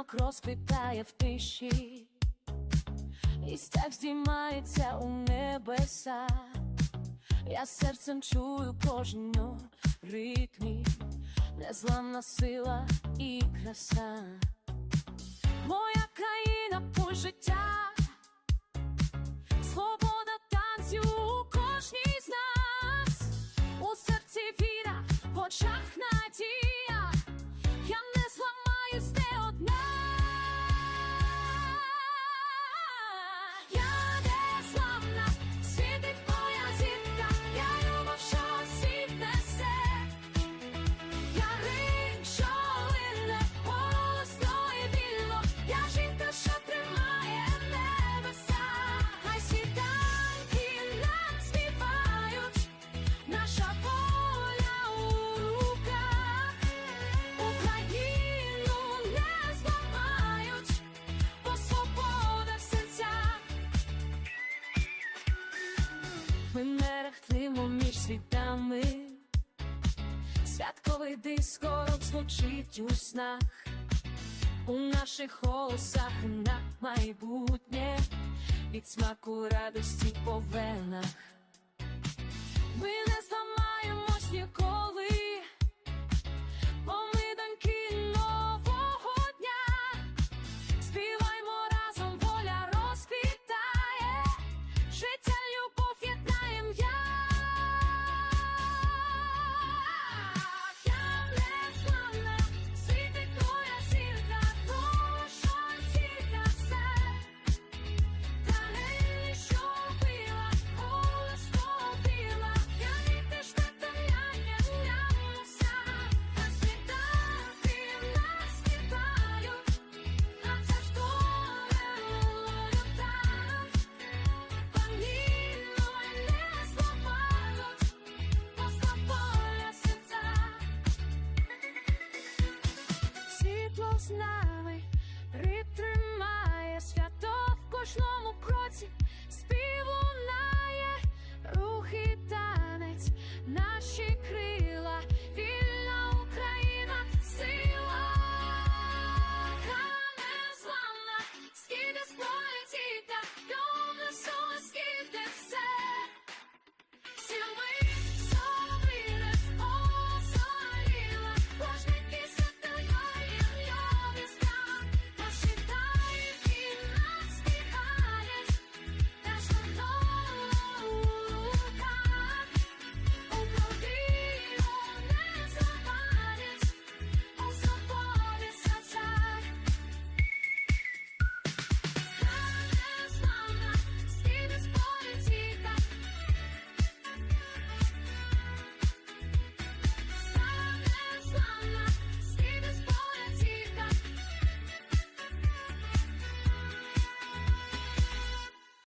світанок розквітає в тиші, і стяг здіймається у небеса. Я серцем чую кожну ритмі, незламна сила і краса. Моя країна Ми мерехтимо між світами. Святковий дискорок звучить у снах, у наших голосах на майбутнє, від смаку радості по венах. Ми не зламаємось ніколи, світло з нами притримає свято в кожному кроці, співунає рухи танець, наші кри.